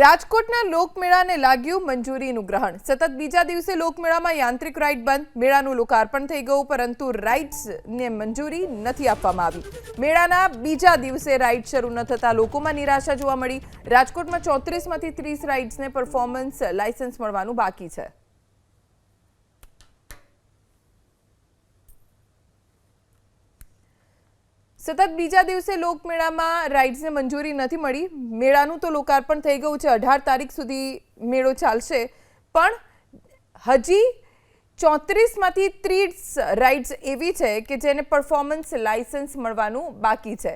રાજકોટના લોકમેળાને લાગ્યું મંજૂરીનું ગ્રહણ. સતત બીજા દિવસે લોકમેળામાં યાંત્રિક રાઇડ બંધ. મેળાનું લોકાર્પણ થઈ ગયું, પરંતુ રાઇડ્સને મંજૂરી નથી આપવામાં આવી. મેળાના બીજા દિવસે રાઇડ શરૂ ન થતા લોકોમાં નિરાશા જોવા મળી. રાજકોટમાં ચોત્રીસમાંથી ત્રીસ રાઇડ્સને પરફોર્મન્સ લાયસન્સ મળવાનું બાકી છે. સતત બીજા દિવસે લોકમેળામાં રાઇડ્સને મંજૂરી નથી મળી. મેળાનું તો લોકાર્પણ થઈ ગયું છે. અઢાર તારીખ સુધી મેળો ચાલશે. પણ હજી ચોત્રીસમાંથી ત્રીસ રાઇડ્સ એવી છે કે જેને પરફોર્મન્સ લાયસન્સ મળવાનું બાકી છે.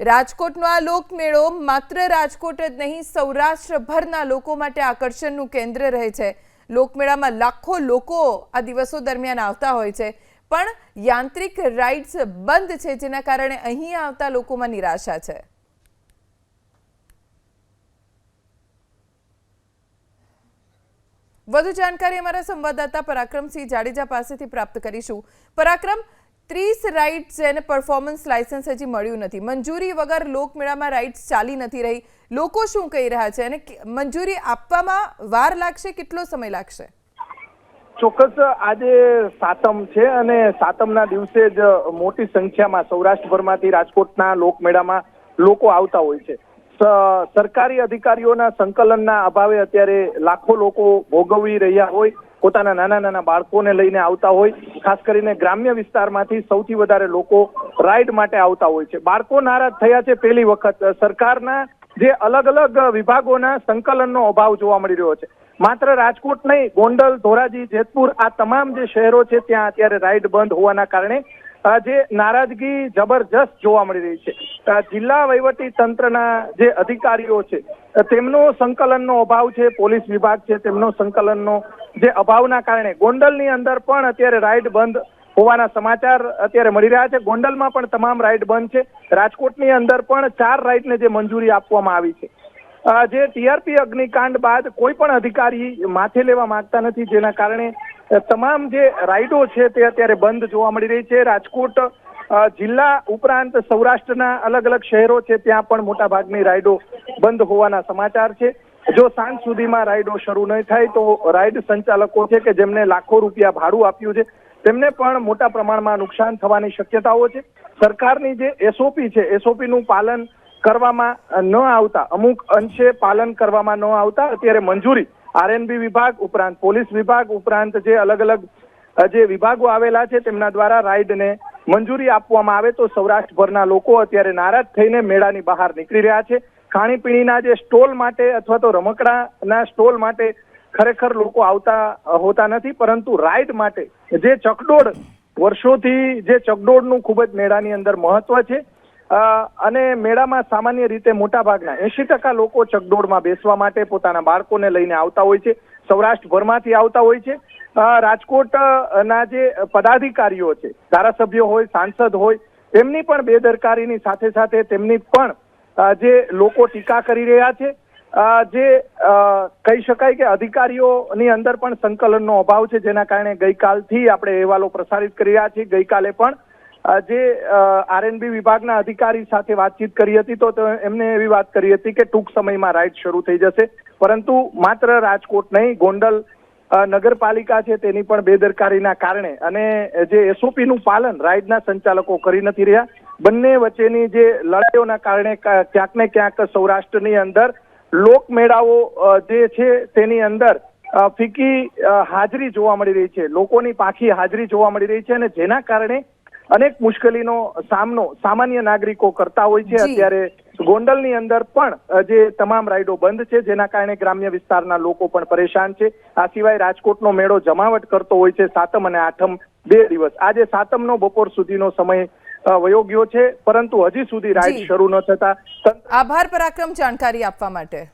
રાજકોટનો આ લોકમેળો માત્ર રાજકોટ જ નહીં, સૌરાષ્ટ્રભરના લોકો માટે આકર્ષણનું કેન્દ્ર રહે છે. લોકમેળામાં લાખો લોકો આ દિવસો દરમિયાન આવતા હોય છે. પણ યાંત્રિક રાઇડ્સ બંધ છે, જેના કારણે અહીં આવતા લોકોમાં નિરાશા છે. વધુ જાણકારી અમારા સંવાદદાતા પરાક્રમસિંહ જાડેજા પાસેથી પ્રાપ્ત કરીશું. પરાક્રમ, ત્રીસ રાઇડ્સ એને પરફોર્મન્સ લાયસન્સ હજી મળ્યું નથી. મંજૂરી વગર લોકમેળામાં રાઇડ્સ ચાલી નથી રહી. લોકો શું કહી રહ્યા છે અને મંજૂરી આપવામાં વાર લાગશે, કેટલો સમય લાગશે? ચોક્કસ આજે સાતમ છે અને સાતમના દિવસે જ મોટી સંખ્યામાં સૌરાષ્ટ્રભરમાંથી રાજકોટના લોકમેળામાં લોકો આવતા હોય છે. સરકારી અધિકારીઓના સંકલનના અભાવે અત્યારે લાખો લોકો ભોગવી રહ્યા હોય, પોતાના નાના નાના બાળકોને લઈને આવતા હોય, ખાસ કરીને ગ્રામ્ય વિસ્તારમાંથી સૌથી વધારે લોકો રાઈડ માટે આવતા હોય છે. બાળકો નારાજ થયા છે પહેલી વખત. સરકારના જે અલગ અલગ વિભાગોના સંકલનનો અભાવ જોવા મળી રહ્યો છે. માત્ર રાજકોટ નહીં, ગોંડલ, ધોરાજી, જેતપુર, આ તમામ જે શહેરો છે ત્યાં અત્યારે રાઈડ બંધ હોવાના કારણે જે નારાજગી જબરજસ્ત જોવા મળી રહી છે. જિલ્લા વહીવટી તંત્રના જે અધિકારીઓ છે તેમનો સંકલનનો અભાવ છે, પોલીસ વિભાગ છે, તેમનો સંકલનનો જે અભાવના કારણે ગોંડલની અંદર પણ અત્યારે રાઈડ બંધ હોવાના સમાચાર અત્યારે મળી રહ્યા છે. ગોંડલમાં પણ તમામ રાઇડ બંધ છે. રાજકોટની અંદર પણ ચાર રાઇડને જે મંજૂરી આપવામાં આવી છે. જે ટીઆરપી અગ્નિકાંડ બાદ કોઈ પણ અધિકારી માથે લેવા માંગતા નથી, જેના કારણે તમામ જે રાઇડો છે તે અત્યારે બંધ જોવા મળી રહી છે. રાજકોટ જિલ્લા ઉપરાંત સૌરાષ્ટ્રના અલગ અલગ શહેરો છે, ત્યાં પણ મોટા ભાગની રાઇડો બંધ હોવાના સમાચાર છે. જો સાંજ સુધીમાં રાઇડો શરૂ નહીં થાય તો રાઇડ સંચાલકો છે કે જેમને લાખો રૂપિયા ભાડું આપ્યું છે તેમને પણ મોટા પ્રમાણમાં નુકસાન થવાની શક્યતાઓ છે. સરકારની જે એસઓપી છે એસઓપી નું પાલન કરવામાં ન આવતા, અમુક અંશે પાલન કરવામાં ન આવતા, અત્યારે મંજૂરી આરએનબી વિભાગ ઉપરાંત પોલીસ વિભાગ ઉપરાંત જે અલગ અલગ જે વિભાગો આવેલા છે, તેમના દ્વારા રાઇડને મંજૂરી આપવામાં આવે તો સૌરાષ્ટ્રભરના લોકો અત્યારે નારાજ થઈને મેળાની બહાર નીકળી રહ્યા છે. ખાણીપીણીના જે સ્ટોલ માટે અથવા તો રમકડાના સ્ટોલ માટે ખરેખર લોકો આવતા હોતા નથી, પરંતુ રાઇડ માટે જે ચકડોળ વર્ષોથી જે ચકડોળનું ખૂબ જ મેળાની અંદર મહત્વ છે અને મેળામાં સામાન્ય રીતે મોટાભાગના એસી ટકા લોકો ચકડોળમાં બેસવા માટે પોતાના બાળકોને લઈને આવતા હોય છે, સૌરાષ્ટ્રભરમાંથી આવતા હોય છે. રાજકોટના જે પદાધિકારીઓ છે, ધારાસભ્યો હોય, સાંસદ હોય, તેમની પણ બેદરકારીની સાથે સાથે તેમની પણ જે લોકો ટીકા કરી રહ્યા છે. જે કહી શકાય કે અધિકારીઓની અંદર પણ સંકલનનો અભાવ છે, જેના કારણે ગઈકાલથી આપણે અહેવાલો પ્રસારિત કરી રહ્યા છીએ. ગઈકાલે પણ જે આરએનબી વિભાગના અધિકારી સાથે વાતચીત કરી હતી, તો એમને એવી વાત કરી હતી કે ટૂંક સમયમાં રાઇડ શરૂ થઈ જશે. પરંતુ માત્ર રાજકોટ નહીં, ગોંડલ નગરપાલિકા છે, તેની પણ બેદરકારીના કારણે અને જે એસઓપીનું પાલન રાઇડના સંચાલકો કરી નથી રહ્યા. બંને વચ્ચેની જે લડાઈઓના કારણે ક્યાંક ને ક્યાંક સૌરાષ્ટ્રની અંદર લોકમેળાઓ મેળાઓ જે છે તેની અંદર ફીકી હાજરી જોવા મળી રહી છે. લોકોની પાખી હાજરી જોવા મળી રહી છે અને જેના કારણે અનેક મુશ્કેલીનો સામનો સામાન્ય નાગરિકો કરતા હોય છે. અત્યારે ગોંડલની અંદર પણ જે તમામ રાઇડો બંધ છે જેના કારણે ગ્રામ્ય વિસ્તારના લોકો પણ પરેશાન છે. આ સિવાય રાજકોટનો મેળો જમાવટ કરતો હોય છે સાતમ અને આઠમ બે દિવસ. આજે સાતમનો બપોર સુધીનો સમય વયો ગયો છે પરંતુ હજી સુધી રાઇડ શરૂ ન થતા. આભાર પરાક્રમ જાણકારી આપવા માટે.